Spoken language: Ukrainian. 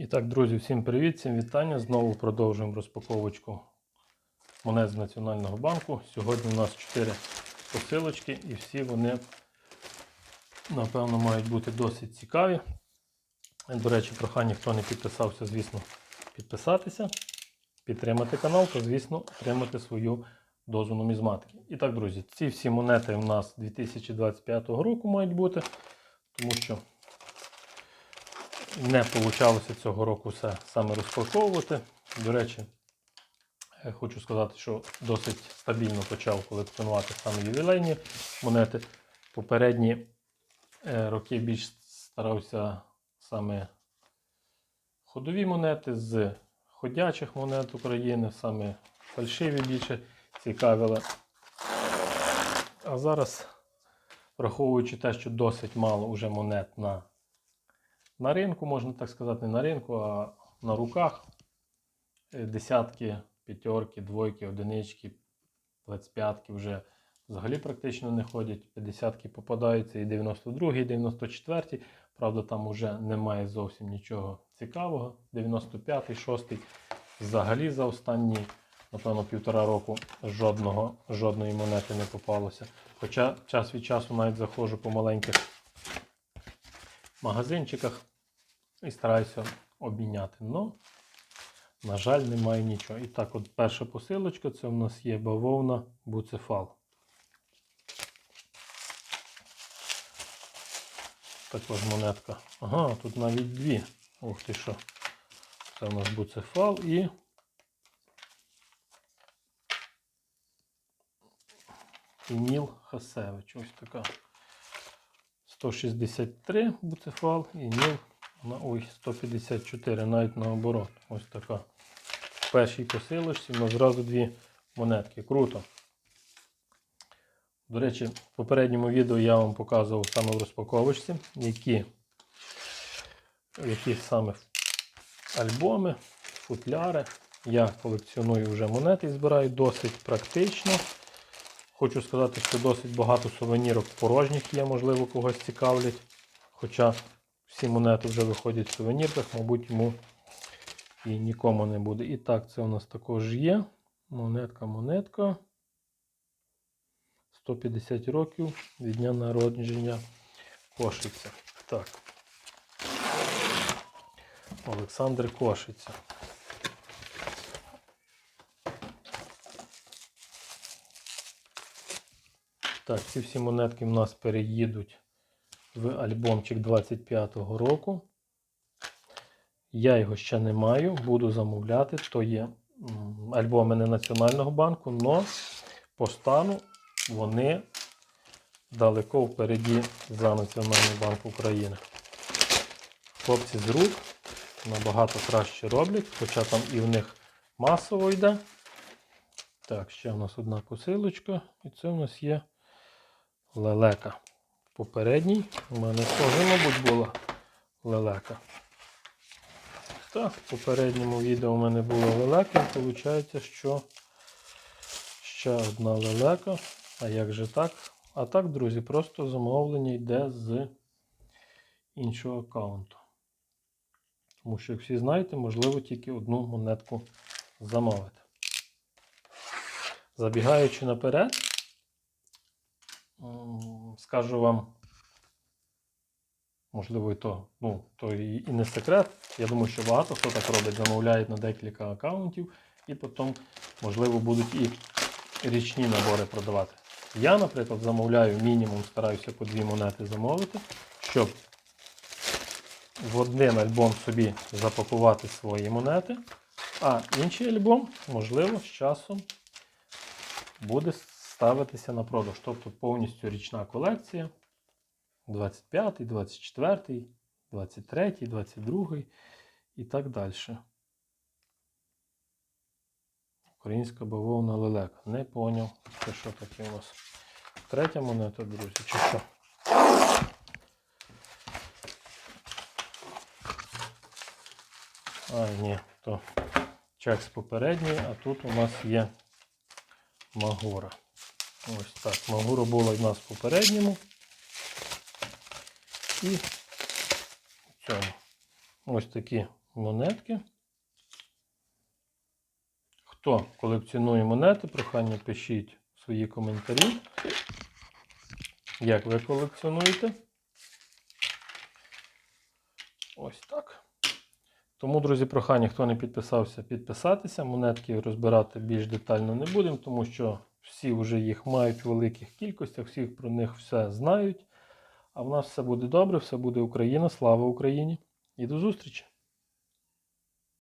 І так, друзі, всім привіт, всім вітання. Знову продовжуємо розпаковочку монет з Національного банку. Сьогодні у нас 4 посилочки і всі вони, напевно, мають бути досить цікаві. До речі, прохання, хто не підписався, звісно, підписатися, підтримати канал та, звісно, отримати свою дозу нумізматики. І так, друзі, ці всі монети у нас 2025 року мають бути, тому що не вийшло цього року все саме розпаковувати. До речі, е, хочу сказати, що досить стабільно почав колекціонувати саме ювілейні монети. Попередні е, роки більш старався саме ходові монети з ходячих монет України, саме фальшиві більше цікавили. А зараз, враховуючи те, що досить мало вже монет на на ринку, можна так сказати, не на ринку, а на руках. Е, Десятки, п'ятерки, двойки, одинички, 25-ки вже взагалі практично не ходять. 50-ки попадаються і 92-й, і 94-й. Правда, там вже немає зовсім нічого цікавого. 95-й, 6-й. Взагалі за останні, напевно, півтора року жодного, жодної монети не попалося. Хоча час від часу навіть заходжу по маленьких магазинчиках і стараюся обміняти. Ну, на жаль, немає нічого. І так, от перша посилочка це у нас є бавовна буцефал. Також монетка. Ага, тут навіть дві. Ух ти що. Це у нас буцефал і. І Хасевич. Ось така. 163 буцефал і ніл на ой, 154, навіть наоборот. Ось така. В першій посилочці нас зразу дві монетки. Круто. До речі, в попередньому відео я вам показував саме в розпаковочці, які, які саме альбоми, футляри. Я колекціоную вже монети і збираю досить практично. Хочу сказати, що досить багато сувенірок порожніх є, можливо, когось цікавлять. Хоча всі монети вже виходять в сувенірках, мабуть, йому і нікому не буде. І так, це у нас також є. Монетка, монетка. 150 років від дня народження Кошиця. Так. Олександр Кошиця. Так, ці всі монетки в нас переїдуть в альбомчик 25-го року. Я його ще не маю, буду замовляти. То є альбоми не Національного банку, але по стану вони далеко впереді за Національний банк України. Хлопці з рук набагато краще роблять, хоча там і в них масово йде. Так, ще в нас одна посилочка, і це в нас є лелека. Попередній у мене теж, мабуть, була лелека. Так, в попередньому відео у мене була лелека, виходить, що ще одна лелека. А як же так? А так, друзі, просто замовлення йде з іншого аккаунту. Тому що, як всі знаєте, можливо тільки одну монетку замовити. Забігаючи наперед, скажу вам, можливо, і то, ну, то і, і не секрет. Я думаю, що багато хто так робить, замовляють на декілька аккаунтів і потім, можливо, будуть і річні набори продавати. Я, наприклад, замовляю мінімум, стараюся по дві монети замовити, щоб в один альбом собі запакувати свої монети, а інший альбом, можливо, з часом буде ставитися на продаж. Тобто повністю річна колекція. 25, 24, 23, 22 і так далі. Українська бавовна лелека. Не поняв, це що таке у нас. Третя монета, друзі, чи що? А, ні, то чек з попередньої, а тут у нас є Магура. Ось так. Магура була в нас в попередньому. І в цьому. Ось такі монетки. Хто колекціонує монети, прохання пишіть свої коментарі. Як ви колекціонуєте? Ось так. Тому, друзі, прохання, хто не підписався, підписатися. Монетки розбирати більш детально не будемо, тому що всі вже їх мають в великих кількостях, всіх про них все знають. А в нас все буде добре, все буде Україна. Слава Україні! І до зустрічі!